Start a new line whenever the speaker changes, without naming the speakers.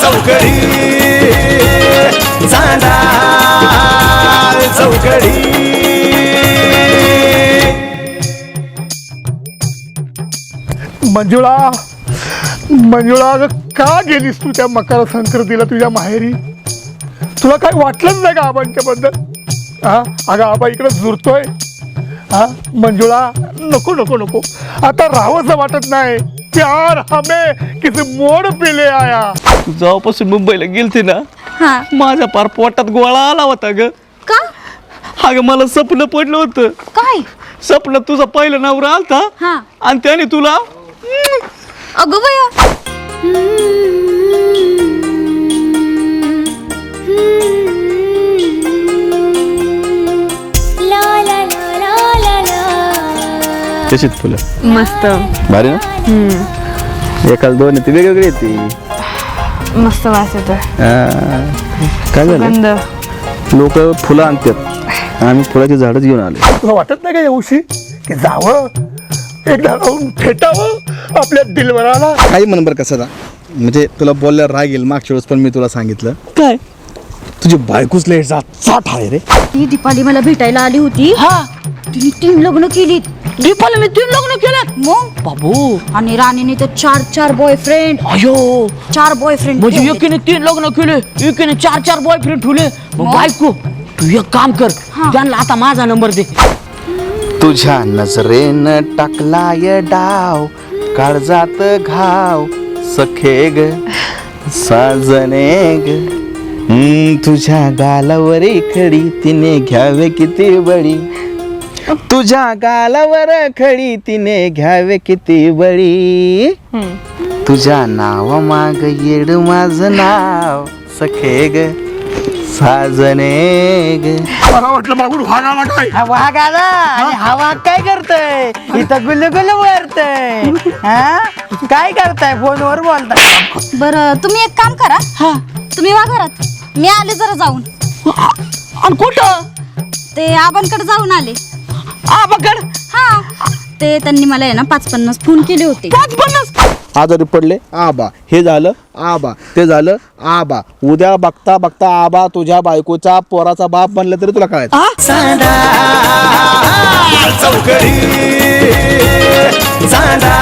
चौकडी. चांदा चौकडी.
मंजुळा मंजुळा अगं का गेलीस तू त्या मकर संक्रांतीला तुझ्या माहेरी? तुला काय वाटलंच नाही का आबांच्या बद्दल हा? अगं आबा इकडे झुरतोय. हा? मंजुळा नको नको नको. आता राहावंसं वाटत नाही. प्यार हमे किसी मोड पिले आया।
तू जेव्हापासून मुंबईला गेलते ना
हा.
माझ्या पार पोटात गोळा आला होता ग.
का?
अगं मला स्वप्न पडलं होतं.
काय?
स्वप्न तुझा पहिलं नवरा आलता.
हा.
आणि त्याने तुला
अगं बया.
तशीच फुलं.
मस्त.
भारी ना? एकाच दोन ती वेगवेगळी येते
मस्त वास येतो
काय झालं?
गंध
लोक फुलं आणतात. आम्ही फुलाची झाडच घेऊन आले
तुला वाटत नाही का येऊशी की जावं एकदा राहून फेटावं आपल्या दिलवराला?
काही म्हण बरं कसं म्हणजे तुला बोलल्यावर राग येईल. मागच्या वेळेस पण मी तुला सांगितलं.
काय?
तुझी बायकोच लय जा चाट आहे रे.
ती दीपाली मला भेटायला आली होती.
हा.
तिने तीन लग्न केली
दीपाला मी तीन लग्न केल्यात
मग?
बाबू.
आणि राणीने तर चार चार बॉयफ्रेंड
अयो.
चार बॉयफ्रेंड
म्हणजे एकीने तीन लग्न केले एकीने चार चार बॉयफ्रेंड ठेवले. मग बायको तू एक काम कर. त्यांना आता माझा नंबर दे.
तुझ्या नजरेनं टाकलाय डाव काळजात घाव सखे ग साजने ग तुझ्या गालावर खडी तिने घ्यावे किती बळी. तुझ्या गालावर खडी तिने घ्यावे किती बळी. तुझ्या नावा माग येड माझं नाव. सखे ग साजने ग.
मला वाटलं मागून व्हायला काय
वाघ आला आणि हा वाघ काय करतय? इथं गुल्ल गुल्ल वरतय. हा? काय करताय? फोनवर बोलताय.
बरं तुम्ही एक काम करा. हा. तुम्ही वा घरात. मी आले जरा जाऊन.
आणि कुठं?
ते आबांकडे जाऊन आले. हा. ते त्यांनी मला आहे ना पाच पन्नास फोन केले होते.
पाच पन्नास
आजारी पडले? आबा हे झालं? आबा ते झालं? आबा उद्या बघता बघता आबा तुझ्या बायकोचा पोराचा बाप बनलं तरी तुला काय
चांदा चौकडी चांदा चौकडी.